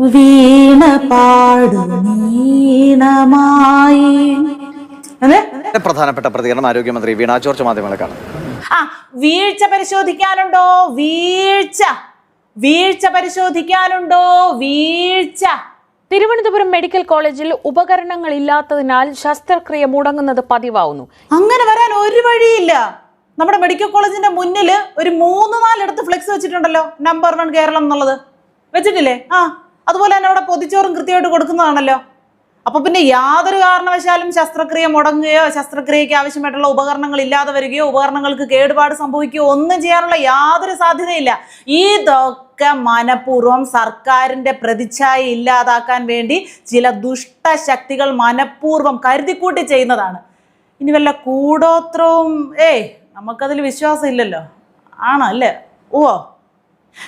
വീണ പാടുനീണമായി അതെ? പ്രധാനപ്പെട്ട പ്രതികരണം ആരോഗ്യമന്ത്രി വീണ ജോർജ് മാധ്യമങ്ങളെ കാണാം. ആ വീഴ്ച പരിശോധിക്കാനുണ്ടോ? വീഴ്ച. വീഴ്ച പരിശോധിക്കാനുണ്ടോ? വീഴ്ച. തിരുവനന്തപുരം മെഡിക്കൽ കോളേജിൽ ഉപകരണങ്ങൾ ഇല്ലാത്തതിനാൽ ശസ്ത്രക്രിയ മുടങ്ങുന്നത് പതിവാവുന്നു. അങ്ങനെ വരാൻ ഒരു വഴിയില്ല. നമ്മുടെ മെഡിക്കൽ കോളേജിന്റെ മുന്നിൽ ഒരു മൂന്ന് നാലിടത്ത് ഫ്ലെക്സ് വെച്ചിട്ടുണ്ടല്ലോ. നമ്പർ വൺ കേരളം എന്നുള്ളത്. വെച്ചിട്ടില്ലേ? ആ. അതുപോലെ തന്നെ അവിടെ പൊതിച്ചോറും കൃത്യമായിട്ട് കൊടുക്കുന്നതാണല്ലോ. അപ്പൊ പിന്നെ യാതൊരു കാരണവശാലും ശസ്ത്രക്രിയ മുടങ്ങുകയോ ശസ്ത്രക്രിയയ്ക്ക് ആവശ്യമായിട്ടുള്ള ഉപകരണങ്ങൾ ഇല്ലാതെ വരികയോ ഉപകരണങ്ങൾക്ക് കേടുപാട് സംഭവിക്കുകയോ ഒന്നും ചെയ്യാനുള്ള യാതൊരു സാധ്യതയില്ല. ഇതൊക്കെ മനഃപൂർവം സർക്കാരിന്റെ പ്രതിച്ഛായ ഇല്ലാതാക്കാൻ വേണ്ടി ചില ദുഷ്ടശക്തികൾ മനഃപൂർവം കരുതിക്കൂട്ടി ചെയ്യുന്നതാണ്. ഇനി വല്ല കൂടോത്രവും ഏയ് നമുക്കതിൽ വിശ്വാസം ഇല്ലല്ലോ ആണോ അല്ലേ ഓ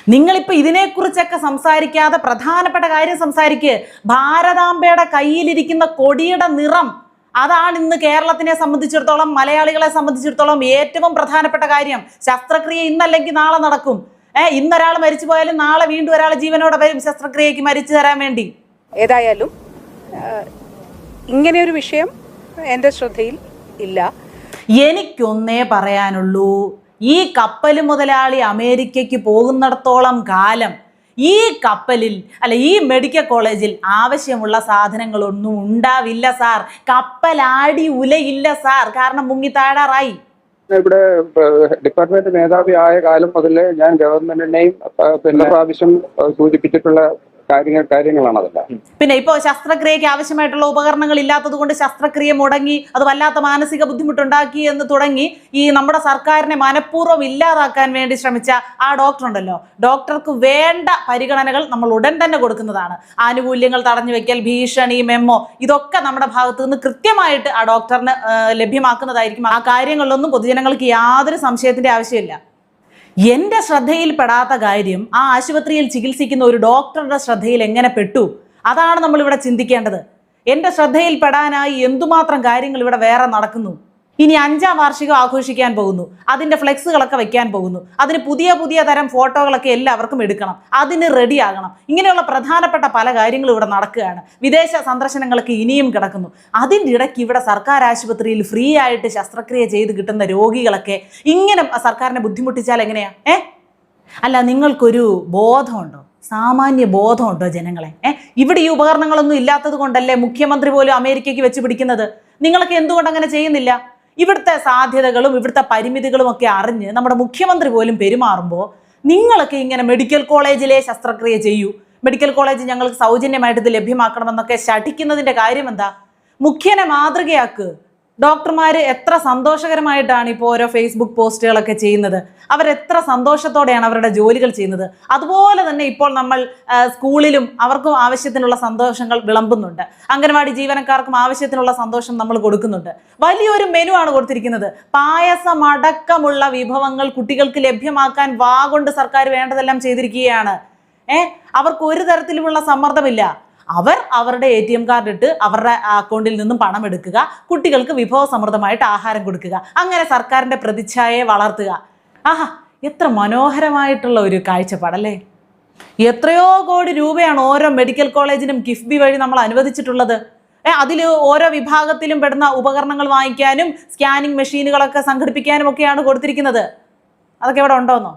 നിങ്ങളിപ്പോൾ ഇതിനെക്കുറിച്ചൊക്കെ സംസാരിക്കാതെ പ്രധാനപ്പെട്ട കാര്യം സംസാരിക്കുക ഭാരതാംബയുടെ കയ്യിലിരിക്കുന്ന കൊടിയുടെ നിറം അതാണ് ഇന്ന് കേരളത്തിനെ സംബന്ധിച്ചിടത്തോളം മലയാളികളെ സംബന്ധിച്ചിടത്തോളം ഏറ്റവും പ്രധാനപ്പെട്ട കാര്യം. ശസ്ത്രക്രിയ ഇന്നല്ലെങ്കിൽ നാളെ നടക്കും. ഏഹ് ഇന്നൊരാൾ മരിച്ചു പോയാലും നാളെ വീണ്ടും ഒരാൾ ജീവനോടെ വരും ശസ്ത്രക്രിയക്ക് മരിച്ചു തരാൻ വേണ്ടി. ഏതായാലും ഇങ്ങനെ ഇങ്ങനെയൊരു വിഷയം എന്റെ ശ്രദ്ധയിൽ ഇല്ല. എനിക്കൊന്നേ പറയാനുള്ളൂ. ഈ കപ്പൽ മുതലാളി അമേരിക്കയ്ക്ക് പോകുന്നിടത്തോളം കാലം ഈ കപ്പലിൽ അല്ല ഈ മെഡിക്കൽ കോളേജിൽ ആവശ്യമുള്ള സാധനങ്ങളൊന്നും ഉണ്ടാവില്ല സാർ. കപ്പലാടി ഉലയില്ല സാർ. കാരണം മുങ്ങി താഴാറായി. ഇവിടെ ഡിപ്പാർട്ട്മെന്റ് മേധാവി ആയ കാലം മുതലേ ഞാൻ ഗവൺമെന്റിനെയും പിന്നെ പ്രാവശ്യം സൂചിപ്പിച്ചിട്ടുള്ള കാര്യങ്ങൾ കാര്യങ്ങളാണ് അതെല്ലാം. പിന്നെ ഇപ്പോ ശസ്ത്രക്രിയക്ക് ആവശ്യമായിട്ടുള്ള ഉപകരണങ്ങൾ ഇല്ലാത്തത് കൊണ്ട് ശസ്ത്രക്രിയ മുടങ്ങി അത് വല്ലാത്ത മാനസിക ബുദ്ധിമുട്ടുണ്ടാക്കി എന്ന് തുടങ്ങി ഈ നമ്മുടെ സർക്കാരിനെ മനഃപൂർവം ഇല്ലാതാക്കാൻ വേണ്ടി ശ്രമിച്ച ആ ഡോക്ടർ ഉണ്ടല്ലോ. ഡോക്ടർക്ക് വേണ്ട പരിഗണനകൾ നമ്മൾ ഉടൻ തന്നെ കൊടുക്കുന്നതാണ്. ആനുകൂല്യങ്ങൾ തടഞ്ഞു വെക്കൽ ഭീഷണി മെമ്മോ ഇതൊക്കെ നമ്മുടെ ഭാഗത്തു നിന്ന് കൃത്യമായിട്ട് ആ ഡോക്ടറിന് ലഭ്യമാക്കുന്നതായിരിക്കും. ആ കാര്യങ്ങളിലൊന്നും പൊതുജനങ്ങൾക്ക് യാതൊരു സംശയത്തിന്റെ ആവശ്യമില്ല. എന്റെ ശ്രദ്ധയിൽപ്പെടാത്ത കാര്യം ആ ആശുപത്രിയിൽ ചികിത്സിക്കുന്ന ഒരു ഡോക്ടറുടെ ശ്രദ്ധയിൽ എങ്ങനെ പെട്ടു? അതാണ് നമ്മൾ ഇവിടെ ചിന്തിക്കേണ്ടത്. എന്റെ ശ്രദ്ധയിൽപ്പെടാനായി എന്തുമാത്രം കാര്യങ്ങൾ ഇവിടെ വേറെ നടക്കുന്നു? ഇനി അഞ്ചാം വാർഷികം ആഘോഷിക്കാൻ പോകുന്നു. അതിന്റെ ഫ്ലെക്സുകളൊക്കെ വെക്കാൻ പോകുന്നു. അതിന് പുതിയ പുതിയ തരം ഫോട്ടോകളൊക്കെ എല്ലാവർക്കും എടുക്കണം. അതിന് റെഡി ആകണം. ഇങ്ങനെയുള്ള പ്രധാനപ്പെട്ട പല കാര്യങ്ങളും ഇവിടെ നടക്കുകയാണ്. വിദേശ സന്ദർശനങ്ങൾക്ക് ഇനിയും കിടക്കുന്നു. അതിന്റെ ഇടയ്ക്ക് ഇവിടെ സർക്കാർ ആശുപത്രിയിൽ ഫ്രീ ആയിട്ട് ശസ്ത്രക്രിയ ചെയ്ത് കിട്ടുന്ന രോഗികളൊക്കെ ഇങ്ങനെ സർക്കാരിനെ ബുദ്ധിമുട്ടിച്ചാൽ എങ്ങനെയാ? ഏ? അല്ല നിങ്ങൾക്കൊരു ബോധമുണ്ടോ? സാമാന്യ ബോധമുണ്ടോ ജനങ്ങളെ? ഏ? ഇവിടെ ഈ ഉപകരണങ്ങളൊന്നും ഇല്ലാത്തത് കൊണ്ടല്ലേ മുഖ്യമന്ത്രി പോലും അമേരിക്കയ്ക്ക് വെച്ച് പിടിക്കുന്നത്? നിങ്ങളൊക്കെ എന്തുകൊണ്ട് അങ്ങനെ ചെയ്യുന്നില്ല? ഇവിടുത്തെ സാധ്യതകളും ഇവിടുത്തെ പരിമിതികളും ഒക്കെ അറിഞ്ഞ് നമ്മുടെ മുഖ്യമന്ത്രി പോലും പെരുമാറുമ്പോൾ നിങ്ങളൊക്കെ ഇങ്ങനെ മെഡിക്കൽ കോളേജിലെ ശസ്ത്രക്രിയ ചെയ്യൂ. മെഡിക്കൽ കോളേജ് ഞങ്ങൾക്ക് സൗജന്യമായിട്ട് ഇത് ലഭ്യമാക്കണമെന്നൊക്കെ ശഠിക്കുന്നതിന്റെ കാര്യം എന്താ? മുഖ്യനെ മാതൃകയാക്ക്. ഡോക്ടർമാർ എത്ര സന്തോഷകരമായിട്ടാണ് ഇപ്പോൾ ഓരോ ഫേസ്ബുക്ക് പോസ്റ്റുകളൊക്കെ ചെയ്യുന്നത്? അവരെത്ര സന്തോഷത്തോടെയാണ് അവരുടെ ജോലികൾ ചെയ്യുന്നത്? അതുപോലെ തന്നെ ഇപ്പോൾ നമ്മൾ സ്കൂളിലും അവർക്കും ആവശ്യത്തിനുള്ള സന്തോഷങ്ങൾ വിളമ്പുന്നുണ്ട്. അംഗനവാടി ജീവനക്കാർക്കും ആവശ്യത്തിനുള്ള സന്തോഷം നമ്മൾ കൊടുക്കുന്നുണ്ട്. വലിയൊരു മെനു ആണ് കൊടുത്തിരിക്കുന്നത്. പായസം അടക്കമുള്ള വിഭവങ്ങൾ കുട്ടികൾക്ക് ലഭ്യമാക്കാൻ വാ കൊണ്ട് സർക്കാർ വേണ്ടതെല്ലാം ചെയ്തിരിക്കുകയാണ്. ഏഹ് അവർക്ക് ഒരു തരത്തിലുമുള്ള സമ്മർദ്ദമില്ല. അവർ അവരുടെ എ ടി എം കാർഡ് ഇട്ട് അവരുടെ അക്കൗണ്ടിൽ നിന്നും പണം എടുക്കുക കുട്ടികൾക്ക് വിഭവസമൃദ്ധമായിട്ട് ആഹാരം കൊടുക്കുക അങ്ങനെ സർക്കാരിന്റെ പ്രതിച്ഛായയെ വളർത്തുക. ആഹാ എത്ര മനോഹരമായിട്ടുള്ള ഒരു കാഴ്ചപ്പാടല്ലേ? എത്രയോ കോടി രൂപയാണ് ഓരോ മെഡിക്കൽ കോളേജിനും കിഫ്ബി വഴി നമ്മൾ അനുവദിച്ചിട്ടുള്ളത്. അതിൽ ഓരോ വിഭാഗത്തിലും പെടുന്ന ഉപകരണങ്ങൾ വാങ്ങിക്കാനും സ്കാനിങ് മെഷീനുകളൊക്കെ സംഘടിപ്പിക്കാനും ഒക്കെയാണ് കൊടുത്തിരിക്കുന്നത്. അതൊക്കെ ഇവിടെ ഉണ്ടോന്നോ?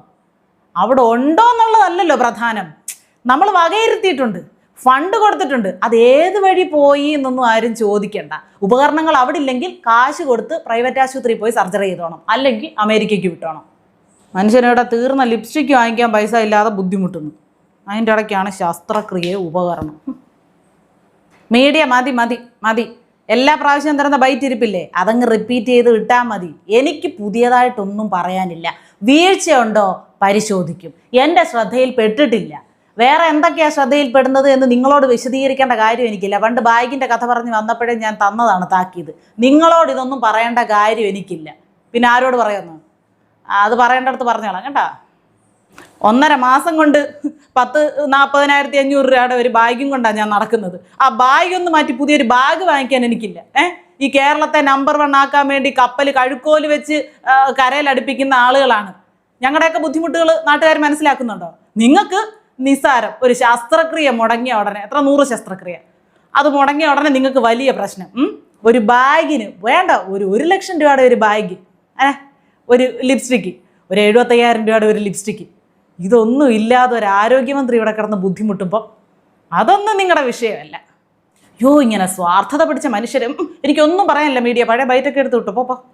അവിടെ ഉണ്ടോ എന്നുള്ളതല്ലല്ലോ പ്രധാനം. നമ്മൾ വകയിരുത്തിയിട്ടുണ്ട്. ഫണ്ട് കൊടുത്തിട്ടുണ്ട്. അത് ഏത് വഴി പോയി എന്നൊന്നും ആരും ചോദിക്കേണ്ട. ഉപകരണങ്ങൾ അവിടെ ഇല്ലെങ്കിൽ കാശ് കൊടുത്ത് പ്രൈവറ്റ് ആശുപത്രി പോയി സർജറി ചെയ്തോണം. അല്ലെങ്കിൽ അമേരിക്കയ്ക്ക് വിട്ടോണം. മനുഷ്യനിവിടെ തീർന്ന ലിപ്സ്റ്റിക്ക് വാങ്ങിക്കാൻ പൈസ ഇല്ലാതെ ബുദ്ധിമുട്ടുന്നു. അതിന്റെ ഇടയ്ക്കാണ് ശസ്ത്രക്രിയ ഉപകരണം. മീഡിയ മതി മതി മതി. എല്ലാ പ്രാവശ്യം തരുന്ന ബൈറ്റ് ഇരിപ്പില്ലേ? അതങ്ങ് റിപ്പീറ്റ് ചെയ്ത് ഇട്ടാൽ മതി. എനിക്ക് പുതിയതായിട്ടൊന്നും പറയാനില്ല. വീഴ്ചയുണ്ടോ? പരിശോധിക്കും. എന്റെ ശ്രദ്ധയിൽ പെട്ടിട്ടില്ല. വേറെ എന്തൊക്കെയാണ് ശ്രദ്ധയിൽപ്പെടുന്നത് എന്ന് നിങ്ങളോട് വിശദീകരിക്കേണ്ട കാര്യം എനിക്കില്ല. പണ്ട് ബാഗിന്റെ കഥ പറഞ്ഞ് വന്നപ്പോഴേ ഞാൻ തന്നതാണ് താക്കീത്. നിങ്ങളോട് ഇതൊന്നും പറയേണ്ട കാര്യം എനിക്കില്ല. പിന്നെ ആരോട് പറയുന്നു? അത് പറയേണ്ടടുത്ത് പറഞ്ഞോളാം കേട്ടാ. ഒന്നര മാസം കൊണ്ട് പത്ത് നാൽപ്പതിനായിരത്തി അഞ്ഞൂറ് രൂപയുടെ ഒരു ബാഗും കൊണ്ടാണ് ഞാൻ നടക്കുന്നത്. ആ ബാഗ് ഒന്ന് മാറ്റി പുതിയൊരു ബാഗ് വാങ്ങിക്കാൻ എനിക്കില്ല. ഏഹ് ഈ കേരളത്തെ നമ്പർ വൺ ആക്കാൻ വേണ്ടി കപ്പൽ കഴുക്കോൽ വെച്ച് കരയിലടുപ്പിക്കുന്ന ആളുകളാണ്. ഞങ്ങളുടെയൊക്കെ ബുദ്ധിമുട്ടുകൾ നാട്ടുകാർ മനസ്സിലാക്കുന്നുണ്ടോ? നിങ്ങൾക്ക് നിസാരം ഒരു ശസ്ത്രക്രിയ മുടങ്ങിയ ഉടനെ. എത്ര? നൂറ് ശസ്ത്രക്രിയ. അത് മുടങ്ങിയ ഉടനെ നിങ്ങൾക്ക് വലിയ പ്രശ്നം. ഒരു ബാഗിന് വേണ്ട. ഒരു ഒരു ലക്ഷം രൂപയുടെ ഒരു ബാഗ്. ഏ? ഒരു ലിപ്സ്റ്റിക്ക് ഒരു എഴുപത്തയ്യായിരം രൂപയുടെ ഒരു ലിപ്സ്റ്റിക്ക് ഇതൊന്നും ഇല്ലാതെ ഒരു ആരോഗ്യമന്ത്രി ഇവിടെ കിടന്ന് ബുദ്ധിമുട്ടുമ്പോൾ അതൊന്നും നിങ്ങളുടെ വിഷയമല്ല. യോ ഇങ്ങനെ സ്വാർത്ഥത പിടിച്ച മനുഷ്യരും എനിക്കൊന്നും പറയാനില്ല മീഡിയ. പഴയ ബൈറ്റൊക്കെ എടുത്ത് വിട്ടു. പോ പോ.